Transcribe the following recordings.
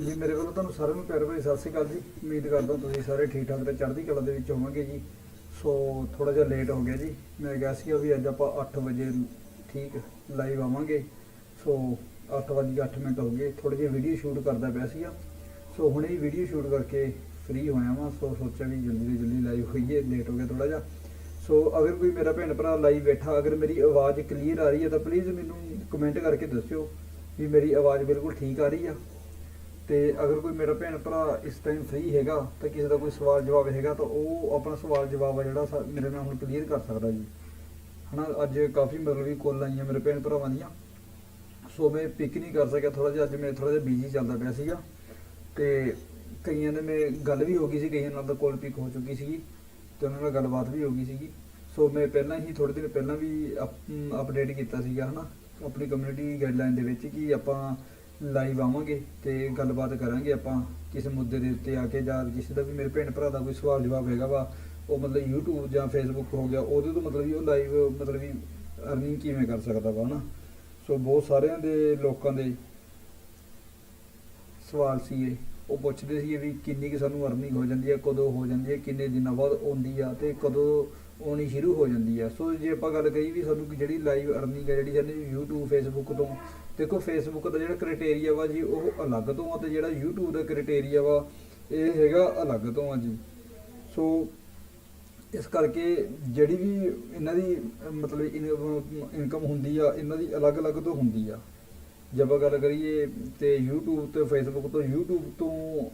ਜੀ, ਮੇਰੇ ਵੱਲੋਂ ਤੁਹਾਨੂੰ ਸਾਰਿਆਂ ਨੂੰ ਪਿਆਰ ਭਰੀ ਸਤਿ ਸ਼੍ਰੀ ਅਕਾਲ ਜੀ। ਉਮੀਦ ਕਰਦਾ ਤੁਸੀਂ ਸਾਰੇ ਠੀਕ ਠਾਕ ਤੇ ਚੜ੍ਹਦੀ ਕਲਾ ਦੇ ਵਿੱਚ ਹੋਵਾਂਗੇ ਜੀ। ਸੋ ਥੋੜਾ ਜਿਹਾ ਲੇਟ ਹੋ ਗਿਆ ਜੀ। ਮੈਂ ਕਿਹਾ ਸੀ ਵੀ ਅੱਜ ਆਪਾਂ 8 ਵਜੇ ਠੀਕ ਲਾਈਵ ਆਵਾਂਗੇ। ਸੋ 8 ਵਜੇ 8 ਮਿੰਟ ਹੋ ਗਏ। ਥੋੜੀ ਜਿਹੀ ਵੀਡੀਓ ਸ਼ੂਟ ਕਰਦਾ ਪਿਆ ਸੀਗਾ। ਸੋ ਹੁਣੇ ਹੀ ਵੀਡੀਓ ਸ਼ੂਟ ਕਰਕੇ ਫ੍ਰੀ ਹੋਇਆ ਵਾਂ। ਸੋ ਸੋਚਿਆ ਵੀ ਜਲਦੀ ਤੋਂ ਜਲਦੀ ਲਾਈਵ ਹੋਈਏ। ਲੇਟ ਹੋ ਗਿਆ ਥੋੜਾ ਜਿਹਾ। ਸੋ ਅਗਰ ਕੋਈ ਮੇਰਾ ਭੈਣ ਭਰਾ ਲਾਈਵ ਬੈਠਾ, ਅਗਰ ਮੇਰੀ ਆਵਾਜ਼ ਕਲੀਅਰ ਆ ਰਹੀ ਹੈ ਤਾਂ ਪਲੀਜ਼ ਮੈਨੂੰ ਕਮੈਂਟ ਕਰਕੇ ਦੱਸਿਓ ਵੀ ਮੇਰੀ ਆਵਾਜ਼ ਬਿਲਕੁਲ ਠੀਕ ਆ ਰਹੀ ਆ। ਤੇ ਅਗਰ ਕੋਈ ਮੇਰਾ ਭੈਣ ਭਰਾ ਇਸ ਟਾਈਮ ਫ੍ਰੀ ਹੈਗਾ ਤਾਂ ਕਿਸੇ ਦਾ ਕੋਈ ਸਵਾਲ ਜਵਾਬ ਹੈਗਾ ਤਾਂ ਉਹ ਆਪਣਾ ਸਵਾਲ ਜਵਾਬ ਆ ਜਿਹੜਾ ਸਾ- ਮੇਰੇ ਨਾਲ ਹੁਣ ਕਲੀਅਰ ਕਰ ਸਕਦਾ ਜੀ। ਹਨਾ, ਅੱਜ ਕਾਫੀ ਮਤਲਬ ਵੀ ਕਾਲ ਆਈਆਂ ਮੇਰੇ ਭੈਣ ਭਰਾਵਾਂ ਦੀਆਂ। ਸੋ ਮੈਂ ਪਿਕ ਨਹੀਂ ਕਰ ਸਕਿਆ ਥੋੜਾ ਜਿਹਾ ਅੱਜ ਮੈਂ ਥੋੜਾ ਜਿਹਾ ਬਿਜ਼ੀ ਚੱਲਦਾ ਪਿਆ ਸੀਗਾ ਤੇ ਕਈਆਂ ਨੇ ਮੈਂ ਗੱਲ ਵੀ ਹੋ ਗਈ ਸੀ, ਕਈਆਂ ਨਾਲ ਤਾਂ ਕੋਲ ਪਿਕ ਹੋ ਚੁੱਕੀ ਸੀਗੀ ਤੇ ਉਹਨਾਂ ਨਾਲ ਗੱਲਬਾਤ ਵੀ ਹੋ ਗਈ ਸੀਗੀ। ਸੋ ਮੈਂ ਪਹਿਲਾਂ ਹੀ ਥੋੜੇ ਦਿਨ ਪਹਿਲਾਂ ਵੀ ਅਪਡੇਟ ਕੀਤਾ ਸੀਗਾ, ਹਨਾ? ਆਪਣੀ ਕਮਿਊਨਿਟੀ ਗਾਈਡਲਾਈਨ ਦੇ ਵਿੱਚ ਕਿ ਆਪਾਂ ਲਾਈਵ ਆਵਾਂਗੇ ਤੇ ਗੱਲਬਾਤ ਕਰਾਂਗੇ ਆਪਾਂ ਕਿਸੇ ਮੁੱਦੇ ਦੇ ਉੱਤੇ ਆ ਕੇ ਜਾਂ ਕਿਸੇ ਦਾ ਵੀ ਮੇਰੇ ਭੈਣ ਭਰਾ ਦਾ ਕੋਈ ਸਵਾਲ ਜਵਾਬ ਹੈਗਾ ਵਾ, ਉਹ ਮਤਲਬ YouTube ਜਾਂ Facebook ਹੋ ਗਿਆ, ਉਹਦੇ ਤੋਂ ਮਤਲਬ ਵੀ ਉਹ ਲਾਈਵ ਮਤਲਬ ਵੀ ਅਰਨਿੰਗ ਕਿਵੇਂ ਕਰ ਸਕਦਾ ਵਾ, ਹਨਾ? ਸੋ ਬਹੁਤ ਸਾਰਿਆਂ ਦੇ ਲੋਕਾਂ ਦੇ ਸਵਾਲ ਸੀਗੇ। ਉਹ ਪੁੱਛਦੇ ਸੀ ਵੀ ਕਿੰਨੀ ਕਿ ਸਾਨੂੰ ਅਰਨਿੰਗ ਹੋ ਜਾਂਦੀ ਹੈ, ਕਦੋਂ ਹੋ ਜਾਂਦੀ ਹੈ, ਕਿੰਨੇ ਦਿਨਾਂ ਬਾਅਦ ਆਉਂਦੀ ਆ ਤੇ ਕਦੋਂ ਆਉਣੀ ਸ਼ੁਰੂ ਹੋ ਜਾਂਦੀ ਆ। ਸੋ ਜੇ ਆਪਾਂ ਗੱਲ ਕਰੀ ਵੀ ਸਾਨੂੰ ਜਿਹੜੀ ਲਾਈਵ ਅਰਨਿੰਗ ਹੈ ਜਿਹੜੀ ਸਾਨੂੰ YouTube, Facebook ਤੋਂ, ਦੇਖੋ Facebook ਦਾ ਜਿਹੜਾ ਕ੍ਰਾਈਟੇਰੀਆ ਵਾ ਜੀ, ਉਹ ਅਲੱਗ ਤੋਂ ਆ ਤੇ ਜਿਹੜਾ YouTube ਦਾ ਕ੍ਰਾਈਟੇਰੀਆ ਵਾ, ਇਹ ਹੈਗਾ ਅਲੱਗ ਤੋਂ ਆ ਜੀ। ਸੋ ਇਸ ਕਰਕੇ ਜਿਹੜੀ ਵੀ ਇਹਨਾਂ ਦੀ ਅਹ, ਮਤਲਬ ਇਨਕਮ ਹੁੰਦੀ ਆ ਇਹਨਾਂ ਦੀ ਅਲੱਗ-ਅਲੱਗ ਤੋਂ ਹੁੰਦੀ ਆ। ਜੇ ਆਪਾਂ ਗੱਲ ਕਰੀਏ ਤੇ YouTube ਤੇ Facebook ਤੋਂ YouTube ਤੋਂ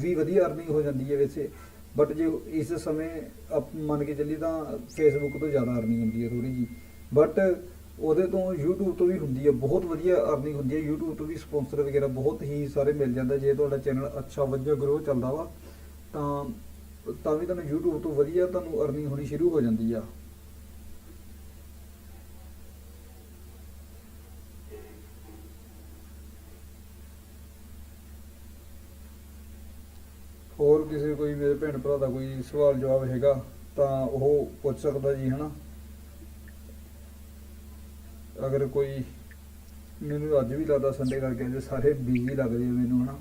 ਵੀ ਵਧੀਆ ਅਰਨਿੰਗ ਹੋ ਜਾਂਦੀ ਹੈ ਵੈਸੇ। ਬਟ ਜੇ ਇਸ ਸਮੇਂ ਆਪ ਮੰਨ ਕੇ ਚੱਲੀ ਤਾਂ Facebook ਤੋਂ ਜ਼ਿਆਦਾ ਅਰਨਿੰਗ ਹੁੰਦੀ ਹੈ ਥੋੜੀ ਜੀ ਬਟ ਉਹਦੇ ਤੋਂ YouTube ਤੋਂ ਵੀ ਹੁੰਦੀ ਹੈ ਬਹੁਤ ਵਧੀਆ ਅਰਨਿੰਗ ਹੁੰਦੀ ਹੈ YouTube ਤੋਂ ਵੀ ਸਪਾਂਸਰ ਵਗੈਰਾ ਬਹੁਤ ਹੀ ਸਾਰੇ ਮਿਲ ਜਾਂਦਾ। ਜੇ ਤੁਹਾਡਾ ਚੈਨਲ ਅੱਛਾ ਵਧੀਆ ਗਰੋ ਚੱਲਦਾ ਵਾ ਤਾਂ ਤਾਂ ਵੀ ਤੁਹਾਨੂੰ YouTube ਤੋਂ ਵਧੀਆ ਤੁਹਾਨੂੰ ਅਰਨਿੰਗ ਹੋਣੀ ਸ਼ੁਰੂ ਹੋ ਜਾਂਦੀ ਆ। ਹੋਰ ਕਿਸੇ ਕੋਈ ਮੇਰੇ ਭੈਣ ਭਰਾ ਦਾ ਕੋਈ ਸਵਾਲ ਜਵਾਬ ਹੈਗਾ, ਤਾਂ ਉਹ ਪੁੱਛ ਸਕਦਾ ਜੀ, ਹਨਾ? ਅਗਰ ਕੋਈ ਮੈਨੂੰ ਅੱਜ ਵੀ ਲੱਗਦਾ ਸੰਡੇ ਕਰਕੇ ਜੇ ਸਾਰੇ ਬਿਜ਼ੀ ਲੱਗਦੇ ਆ ਮੈਨੂੰ, ਹਨਾ?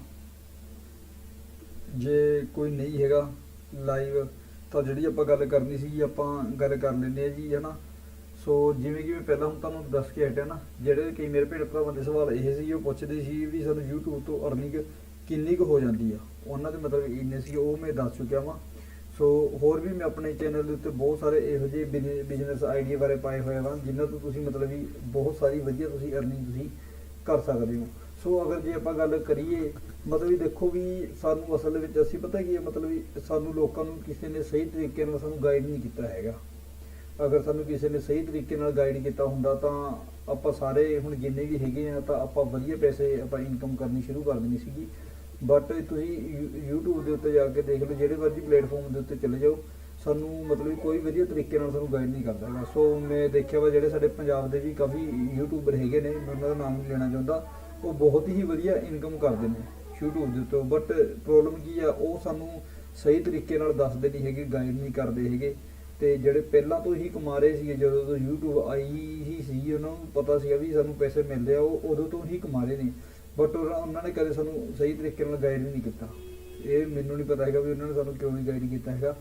ਜੇ ਕੋਈ ਨਹੀਂ ਹੈਗਾ ਲਾਈਵ ਤਾਂ ਜਿਹੜੀ ਆਪਾਂ ਗੱਲ ਕਰਨੀ ਸੀ ਆਪਾਂ ਗੱਲ ਕਰ ਲੈਂਦੇ ਆ ਜੀ, ਹਨਾ? ਸੋ ਜਿਵੇਂ ਕਿ ਮੈਂ ਪਹਿਲਾਂ ਹੁਣ ਤੁਹਾਨੂੰ ਦੱਸ ਕੇ ਹਟਿਆ ਨਾ, ਜਿਹੜੇ ਕਈ ਮੇਰੇ ਭੈਣ ਭਰਾਵਾਂ ਦੇ ਸਵਾਲ ਇਹ ਸੀ, ਉਹ ਪੁੱਛਦੇ ਸੀ ਵੀ ਸਾਨੂੰ YouTube ਤੋਂ ਅਰਨਿੰਗ ਕਿੰਨੀ ਕੁ ਹੋ ਜਾਂਦੀ ਆ? ਉਹਨਾਂ ਦੇ ਮਤਲਬ ਇੰਨੇ ਸੀ, ਉਹ ਮੈਂ ਦੱਸ ਚੁੱਕਿਆ ਵਾਂ। ਸੋ ਹੋਰ ਵੀ ਮੈਂ ਆਪਣੇ ਚੈਨਲ ਦੇ ਉੱਤੇ ਬਹੁਤ ਸਾਰੇ ਇਹੋ ਜਿਹੇ ਬਿਜ਼ਨਸ ਆਈਡੀਆ ਬਾਰੇ ਪਾਏ ਹੋਏ ਵਾਂ, ਜਿਨ੍ਹਾਂ ਤੋਂ ਤੁਸੀਂ ਮਤਲਬ ਵੀ ਬਹੁਤ ਸਾਰੀ ਵਧੀਆ ਤੁਸੀਂ ਅਰਨਿੰਗ ਤੁਸੀਂ ਕਰ ਸਕਦੇ ਹੋ। ਸੋ ਅਗਰ ਜੇ ਆਪਾਂ ਗੱਲ ਕਰੀਏ, ਮਤਲਬ ਵੀ ਦੇਖੋ ਵੀ ਸਾਨੂੰ ਅਸਲ ਵਿੱਚ ਅਸੀਂ ਪਤਾ ਕੀ ਹੈ, ਮਤਲਬ ਵੀ ਸਾਨੂੰ ਲੋਕਾਂ ਨੂੰ ਕਿਸੇ ਨੇ ਸਹੀ ਤਰੀਕੇ ਨਾਲ ਸਾਨੂੰ ਗਾਈਡ ਨਹੀਂ ਕੀਤਾ ਹੈਗਾ। ਅਗਰ ਸਾਨੂੰ ਕਿਸੇ ਨੇ ਸਹੀ ਤਰੀਕੇ ਨਾਲ ਗਾਈਡ ਕੀਤਾ ਹੁੰਦਾ ਤਾਂ ਆਪਾਂ ਸਾਰੇ ਹੁਣ ਜਿੰਨੇ ਵੀ ਹੈਗੇ ਆ ਤਾਂ ਆਪਾਂ ਵਧੀਆ ਪੈਸੇ ਆਪਾਂ ਇਨਕਮ ਕਰਨੀ ਸ਼ੁਰੂ ਕਰ ਦੇਣੀ ਸੀਗੀ। ਬਟ ਤੁਸੀਂ ਯੂ- YouTube ਦੇ ਉੱਤੇ ਜਾ ਕੇ ਦੇਖ ਲਓ, ਜਿਹੜੇ ਮਰਜ਼ੀ ਪਲੇਟਫਾਰਮ ਦੇ ਉੱਤੇ ਚਲੇ ਜਾਓ ਸਾਨੂੰ ਮਤਲਬ ਕੋਈ ਵਧੀਆ ਤਰੀਕੇ ਨਾਲ ਸਾਨੂੰ ਗਾਈਡ ਨਹੀਂ ਕਰਦਾ ਹੈਗਾ। ਸੋ ਮੈਂ ਦੇਖਿਆ ਵਾ ਜਿਹੜੇ ਸਾਡੇ ਪੰਜਾਬ ਦੇ ਵੀ ਕਾਫੀ ਯੂਟਿਊਬਰ ਹੈਗੇ ਨੇ, ਮੈਂ ਉਹਨਾਂ ਦਾ ਨਾਮ ਨਹੀਂ ਲੈਣਾ ਚਾਹੁੰਦਾ। ਉਹ ਬਹੁਤ ਹੀ ਵਧੀਆ ਇਨਕਮ ਕਰਦੇ ਨੇ YouTube ਦੇ ਉੱਤੇ। ਬਟ ਪ੍ਰੋਬਲਮ ਕੀ ਆ, ਉਹ ਸਾਨੂੰ ਸਹੀ ਤਰੀਕੇ ਨਾਲ ਦੱਸਦੇ ਨਹੀਂ ਹੈਗੇ ਗਾਈਡ ਨਹੀਂ ਕਰਦੇ ਹੈਗੇ। ਤੇ ਜਿਹੜੇ ਪਹਿਲਾਂ ਤੋਂ ਹੀ ਕਮਾ ਰਹੇ ਸੀਗੇ, ਜਦੋਂ ਤੋਂ YouTube ਆਈ ਹੀ ਸੀ, ਉਹਨਾਂ ਨੂੰ ਪਤਾ ਸੀਗਾ ਵੀ ਸਾਨੂੰ ਪੈਸੇ ਮਿਲਦੇ ਆ, ਉਹ ਉਦੋਂ ਤੋਂ ਹੀ ਕਮਾ ਰਹੇ ਨੇ। ਬਟ ਉਹਨਾਂ ਨੇ ਕਦੇ ਸਾਨੂੰ ਸਹੀ ਤਰੀਕੇ ਨਾਲ ਗਾਈਡ ਨਹੀਂ ਕੀਤਾ। ਇਹ ਮੈਨੂੰ ਨਹੀਂ ਪਤਾ ਹੈਗਾ ਵੀ ਉਹਨਾਂ ਨੇ ਸਾਨੂੰ ਕਿਉਂ ਨਹੀਂ ਗਾਈਡ ਕੀਤਾ ਹੈਗਾ।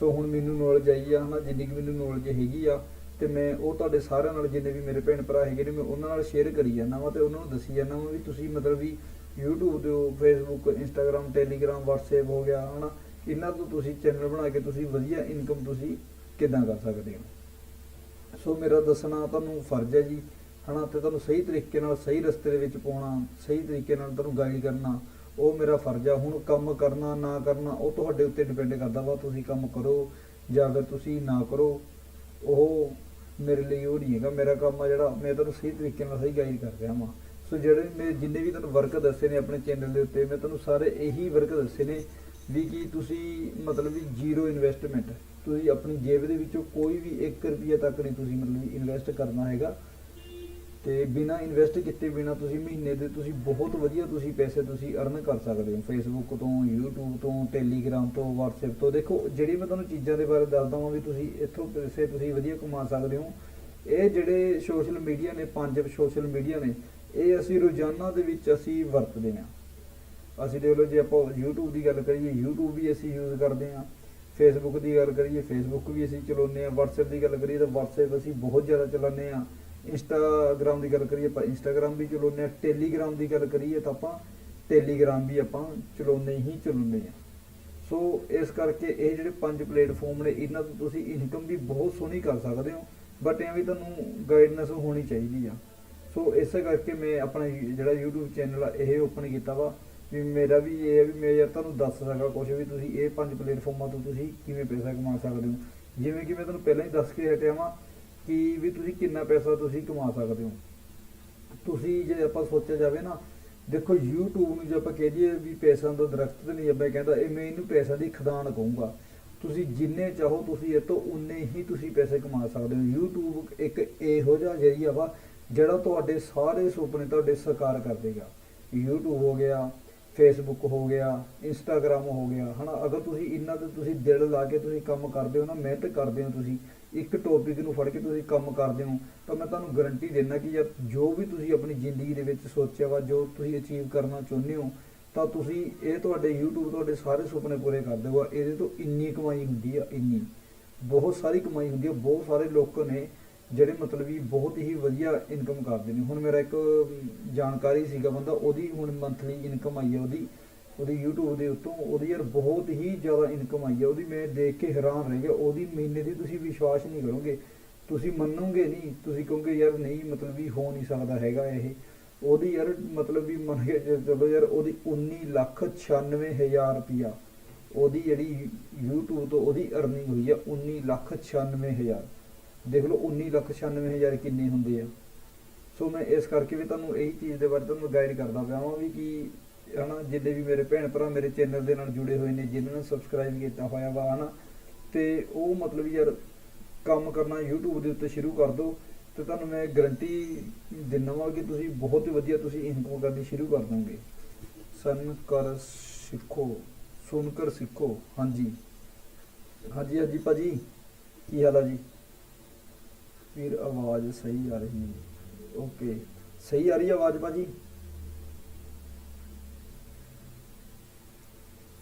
ਸੋ ਹੁਣ ਮੈਨੂੰ ਨੌਲੇਜ ਆਈ ਆ, ਹਨਾ, ਜਿੰਨੀ ਕਿ ਮੈਨੂੰ ਨੌਲੇਜ ਹੈਗੀ ਆ, ਤੇ ਮੈਂ ਉਹ ਤੁਹਾਡੇ ਸਾਰਿਆਂ ਨਾਲ ਜਿੰਨੇ ਵੀ ਮੇਰੇ ਭੈਣ ਭਰਾ ਹੈਗੇ ਨੇ, ਮੈਂ ਉਹਨਾਂ ਨਾਲ ਸ਼ੇਅਰ ਕਰੀ ਜਾਂਦਾ ਵਾਂ ਤੇ ਉਹਨਾਂ ਨੂੰ ਦੱਸੀ ਜਾਂਦਾ ਵਾਂ ਵੀ ਤੁਸੀਂ ਮਤਲਬ ਵੀ YouTube ਤੇ Facebook, Instagram, Telegram, WhatsApp ਹੋ ਗਿਆ, ਹਨਾ, ਇਹਨਾਂ ਤੋਂ ਤੁਸੀਂ ਚੈਨਲ ਬਣਾ ਕੇ ਤੁਸੀਂ ਵਧੀਆ ਇਨਕਮ ਤੁਸੀਂ ਕਿੱਦਾਂ ਕਰ ਸਕਦੇ ਹੋ? ਸੋ ਮੇਰਾ ਦੱਸਣਾ ਤੁਹਾਨੂੰ ਫਰਜ਼ ਹੈ ਜੀ, ਹਨਾ, ਤੇ ਤੁਹਾਨੂੰ ਸਹੀ ਤਰੀਕੇ ਨਾਲ ਸਹੀ ਰਸਤੇ ਦੇ ਵਿੱਚ ਪਾਉਣਾ, ਸਹੀ ਤਰੀਕੇ ਨਾਲ ਤੁਹਾਨੂੰ ਗਾਈਡ ਕਰਨਾ ਉਹ ਮੇਰਾ ਫਰਜ਼ ਆ, ਹੁਣ ਕੰਮ ਕਰਨਾ, ਨਾ ਕਰਨਾ, ਉਹ ਤੁਹਾਡੇ ਉੱਤੇ ਡਿਪੈਂਡ ਕਰਦਾ ਵਾ, ਤੁਸੀਂ ਕੰਮ ਕਰੋ ਜਾਂ ਅਗਰ ਤੁਸੀਂ ਨਾ ਕਰੋ, ਉਹ ਮੇਰੇ ਲਈ ਉਹ ਨਹੀਂ ਹੈਗਾ, ਮੇਰਾ ਕੰਮ ਆ ਜਿਹੜਾ, ਮੈਂ ਤੁਹਾਨੂੰ ਸਹੀ ਤਰੀਕੇ ਨਾਲ ਸਹੀ ਗਾਈਡ ਕਰ ਰਿਹਾ ਵਾਂ। ਸੋ ਜਿਹੜੇ ਮੈਂ, ਜਿੰਨੇ ਵੀ ਤੁਹਾਨੂੰ ਵਰਕ ਦੱਸੇ ਨੇ ਆਪਣੇ ਚੈਨਲ ਦੇ ਉੱਤੇ, ਮੈਂ ਤੁਹਾਨੂੰ ਸਾਰੇ ਇਹੀ ਵਰਕ ਦੱਸੇ ਨੇ ਵੀ ਕਿ ਤੁਸੀਂ ਮਤਲਬ ਵੀ ਜ਼ੀਰੋ ਇਨਵੈਸਟਮੈਂਟ ਤੁਸੀਂ ਆਪਣੀ ਜੇਬ ਦੇ ਵਿੱਚੋਂ ਕੋਈ ਵੀ 1 ਰੁਪਿਆ ਤੱਕ ਨਹੀਂ ਤੁਸੀਂ ਮਤਲਬ ਇਨਵੈਸਟ ਕਰਨਾ ਹੈਗਾ। ਤੇ ਬਿਨਾ ਇਨਵੈਸਟ ਕੀਤੇ, ਬਿਨਾ ਤੁਸੀਂ ਮਹੀਨੇ ਦੇ ਤੁਸੀਂ ਬਹੁਤ ਵਧੀਆ ਤੁਸੀਂ ਪੈਸੇ ਤੁਸੀਂ ਅਰਨ ਕਰ ਸਕਦੇ ਹੋ। ਫੇਸਬੁੱਕ ਤੋਂ, YouTube ਤੋਂ ਟੈਲੀਗ੍ਰਾਮ ਤੋਂ, WhatsApp ਤੋਂ। ਦੇਖੋ ਜਿਹੜੀ ਮੈਂ ਤੁਹਾਨੂੰ ਚੀਜ਼ਾਂ ਦੇ ਬਾਰੇ ਦੱਸਦਾ ਹਾਂ ਵੀ ਤੁਸੀਂ ਇੱਥੋਂ ਪੈਸੇ ਤੁਸੀਂ ਵਧੀਆ ਕਮਾ ਸਕਦੇ ਹੋ। ਇਹ ਜਿਹੜੇ ਸੋਸ਼ਲ ਮੀਡੀਆ ਨੇ, ਪੰਜ ਸੋਸ਼ਲ ਮੀਡੀਆ ਨੇ, ਇਹ ਅਸੀਂ ਰੋਜ਼ਾਨਾ ਦੇ ਵਿੱਚ ਅਸੀਂ ਵਰਤਦੇ ਹਾਂ। ਅਸੀਂ ਦੇਖ ਲਓ ਜੇ ਆਪਾਂ YouTube ਦੀ ਗੱਲ ਕਰੀਏ, YouTube ਵੀ ਅਸੀਂ ਯੂਜ਼ ਕਰਦੇ ਹਾਂ। Facebook ਦੀ ਗੱਲ ਕਰੀਏ, Facebook ਵੀ ਅਸੀਂ ਚਲਾਉਂਦੇ ਹਾਂ। WhatsApp ਦੀ ਗੱਲ ਕਰੀਏ ਤਾਂ WhatsApp ਅਸੀਂ ਬਹੁਤ ਜ਼ਿਆਦਾ ਚਲਾਉਂਦੇ ਹਾਂ। Instagram ਦੀ ਗੱਲ ਕਰੀਏ ਆਪਾਂ, Instagram ਵੀ ਚਲਾਉਂਦੇ ਹਾਂ, Telegram ਦੀ ਗੱਲ ਕਰੀਏ ਤਾਂ ਆਪਾਂ Telegram ਵੀ ਆਪਾਂ ਚਲਾਉਂਦੇ ਹੀ ਚਲਾਉਂਦੇ ਹਾਂ। ਸੋ ਇਸ ਕਰਕੇ ਇਹ ਜਿਹੜੇ ਪੰਜ ਪਲੇਟਫਾਰਮ ਨੇ, ਇਹਨਾਂ ਤੋਂ ਤੁਸੀਂ ਇਨਕਮ ਵੀ ਬਹੁਤ ਸੋਹਣੀ ਕਰ ਸਕਦੇ ਹੋ ਬਟ ਐਵੇਂ ਤੁਹਾਨੂੰ ਗਾਈਡਨੈਸ ਹੋਣੀ ਚਾਹੀਦੀ ਆ। ਸੋ ਇਸੇ ਕਰਕੇ ਮੈਂ ਆਪਣਾ ਜਿਹੜਾ YouTube ਚੈਨਲ ਆ, ਇਹ ਓਪਨ ਕੀਤਾ ਵਾ, ਵੀ ਮੇਰਾ ਵੀ ਇਹ ਹੈ ਵੀ ਮੈਂ ਯਾਰ ਤੁਹਾਨੂੰ ਦੱਸ ਸਕਾਂ ਕੁਝ ਵੀ ਤੁਸੀਂ ਇਹ ਪੰਜ ਪਲੇਟਫਾਰਮਾਂ ਤੋਂ ਤੁਸੀਂ ਕਿਵੇਂ ਪੈਸਾ ਕਮਾ ਸਕਦੇ ਹੋ। ਜਿਵੇਂ ਕਿ ਮੈਂ ਤੁਹਾਨੂੰ ਪਹਿਲਾਂ ਹੀ ਦੱਸ ਕੇ ਹਟਿਆ ਵਾਂ ਕਿ ਵੀ ਤੁਸੀਂ ਕਿੰਨਾ ਪੈਸਾ ਤੁਸੀਂ ਕਮਾ ਸਕਦੇ ਹੋ। ਤੁਸੀਂ ਜੇ ਆਪਾਂ ਸੋਚਿਆ ਜਾਵੇ ਨਾ, ਦੇਖੋ YouTube ਨੂੰ ਜੇ ਆਪਾਂ ਕਹਿ ਦਈਏ ਵੀ ਪੈਸਾ ਦਾ ਦਰਖਤ ਤੇ ਨਹੀਂ ਅੱਬਾ ਕਹਿੰਦਾ, ਇਹ ਮੈਂ ਇਹਨੂੰ ਪੈਸਾ ਦੀ ਖਦਾਨ ਕਹੂੰਗਾ। ਤੁਸੀਂ ਜਿੰਨੇ ਚਾਹੋ ਤੁਸੀਂ ਇਹ ਤੋਂ ਉਨੇ ਹੀ ਤੁਸੀਂ ਪੈਸੇ ਕਮਾ ਸਕਦੇ ਹੋ। YouTube ਇੱਕ ਇਹੋ ਜਿਹਾ ਜਰੀਆ ਵਾ ਜਿਹੜਾ ਤੁਹਾਡੇ ਸਾਰੇ ਸੁਪਨੇ ਤੁਹਾਡੇ ਸਾਕਾਰ ਕਰ ਦੇਗਾ। YouTube ਹੋ ਗਿਆ, Facebook ਹੋ ਗਿਆ, Instagram ਹੋ ਗਿਆ। ਹਨਾ, ਅਗਰ ਤੁਸੀਂ ਇਹਨਾਂ ਤੇ ਤੁਸੀਂ ਦਿਲ ਲਾ ਕੇ ਤੁਸੀਂ ਕੰਮ ਕਰਦੇ ਹੋ ਨਾ, ਮਿਹਨਤ ਕਰਦੇ ਹੋ ਤੁਸੀਂ ਇੱਕ ਟੌਪਿਕ ਨੂੰ ਫੜ ਕੇ ਤੁਸੀਂ ਕੰਮ ਕਰਦੇ ਹੋ, ਤਾਂ ਮੈਂ ਤੁਹਾਨੂੰ ਗਾਰੰਟੀ ਦਿੰਦਾ ਕਿ ਯਾਰ ਜੋ ਵੀ ਤੁਸੀਂ ਆਪਣੀ ਜ਼ਿੰਦਗੀ ਦੇ ਵਿੱਚ ਸੋਚਿਆ ਵਾ, ਜੋ ਤੁਸੀਂ ਅਚੀਵ ਕਰਨਾ ਚਾਹੁੰਦੇ ਹੋ, ਤਾਂ ਤੁਸੀਂ ਇਹ ਤੁਹਾਡੇ YouTube, ਤੁਹਾਡੇ ਸਾਰੇ ਸੁਪਨੇ ਪੂਰੇ ਕਰ ਦੇਗਾ ਇਹਦੇ ਤੋਂ ਇੰਨੀ ਕਮਾਈ ਹੁੰਦੀ ਆ, ਇੰਨੀ। ਬਹੁਤ ਸਾਰੀ ਕਮਾਈ ਹੁੰਦੀ ਆ, ਬਹੁਤ ਸਾਰੇ ਲੋਕ ਨੇ ਜਿਹੜੇ ਮਤਲਬ ਵੀ ਬਹੁਤ ਹੀ ਵਧੀਆ ਇਨਕਮ ਕਰਦੇ ਨੇ। ਹੁਣ ਮੇਰਾ ਇੱਕ ਜਾਣਕਾਰੀ ਸੀਗਾ ਬੰਦਾ, ਉਹਦੀ ਹੁਣ ਮੰਥਲੀ ਇਨਕਮ ਆਈ ਹੈ ਉਹਦੀ। ਉਹਦੀ YouTube ਦੇ ਉੱਤੋਂ ਉਹਦੀ ਯਾਰ ਬਹੁਤ ਹੀ ਜ਼ਿਆਦਾ ਇਨਕਮ ਆਈ ਹੈ ਉਹਦੀ ਮੈਂ ਦੇਖ ਕੇ ਹੈਰਾਨ ਰਹਿ ਗਿਆ, ਉਹਦੀ ਮਹੀਨੇ ਦੀ ਤੁਸੀਂ ਵਿਸ਼ਵਾਸ ਨਹੀਂ ਕਰੋਗੇ, ਤੁਸੀਂ ਮੰਨੋਗੇ ਨਹੀਂ, ਤੁਸੀਂ ਕਹੋਗੇ ਯਾਰ ਨਹੀਂ, ਮਤਲਬ ਵੀ ਹੋ ਨਹੀਂ ਸਕਦਾ ਹੈਗਾ ਇਹ। ਉਹਦੀ ਯਾਰ ਮਤਲਬ ਵੀ ਮੰਨ ਕੇ ਚਲੋ ਯਾਰ ਉਹਦੀ 19 ਲੱਖ 96 ਹਜ਼ਾਰ ਰੁਪਿਆ ਉਹਦੀ ਜਿਹੜੀ YouTube ਤੋਂ ਉਹਦੀ ਅਰਨਿੰਗ ਹੋਈ ਆ 19 ਲੱਖ 96 ਹਜ਼ਾਰ। ਦੇਖ ਲਓ 19 ਲੱਖ 96 ਹਜ਼ਾਰ ਕਿੰਨੇ ਹੁੰਦੇ ਆ। ਸੋ ਮੈਂ ਇਸ ਕਰਕੇ ਵੀ ਤੁਹਾਨੂੰ ਇਹੀ ਚੀਜ਼ ਦੇ ਬਾਰੇ ਤੁਹਾਨੂੰ ਗਾਈਡ ਕਰਦਾ ਪਿਆ ਹਾਂ ਵੀ ਕਿ ਹਨਾ, ਜਿੰਨੇ ਵੀ ਮੇਰੇ ਭੈਣ ਭਰਾ ਮੇਰੇ ਚੈਨਲ ਦੇ ਨਾਲ ਜੁੜੇ ਹੋਏ ਨੇ, ਜਿਨ੍ਹਾਂ ਨੇ ਸਬਸਕ੍ਰਾਈਬ ਕੀਤਾ ਹੋਇਆ ਵਾ, ਹਨਾ, ਤੇ ਉਹ ਮਤਲਬ ਯਾਰ ਕੰਮ ਕਰਨਾ YouTube ਦੇ ਉੱਤੇ ਸ਼ੁਰੂ ਕਰ ਦਿਓ ਤੇ ਤੁਹਾਨੂੰ ਮੈਂ ਗਰੰਟੀ ਦਿੰਦਾ ਵਾਂ ਕਿ ਤੁਸੀਂ ਬਹੁਤ ਹੀ ਵਧੀਆ ਤੁਸੀਂ ਇਨਕਮ ਕਰਨੀ ਸ਼ੁਰੂ ਕਰ ਦੋਗੇ। ਸਨ ਕਰ ਸਿੱਖੋ ਸੁਣ ਕਰ ਸਿੱਖੋ, ਹਾਂਜੀ। ਹਾਂਜੀ ਹਾਂਜੀ ਭਾਜੀ, ਕੀ ਹਾਲ ਆ ਜੀ? ਵੀਰ ਆਵਾਜ਼ ਸਹੀ ਆ ਰਹੀ ਹੈ। ਓਕੇ ਸਹੀ ਆ ਰਹੀ ਹੈ ਆਵਾਜ਼ ਭਾਜੀ?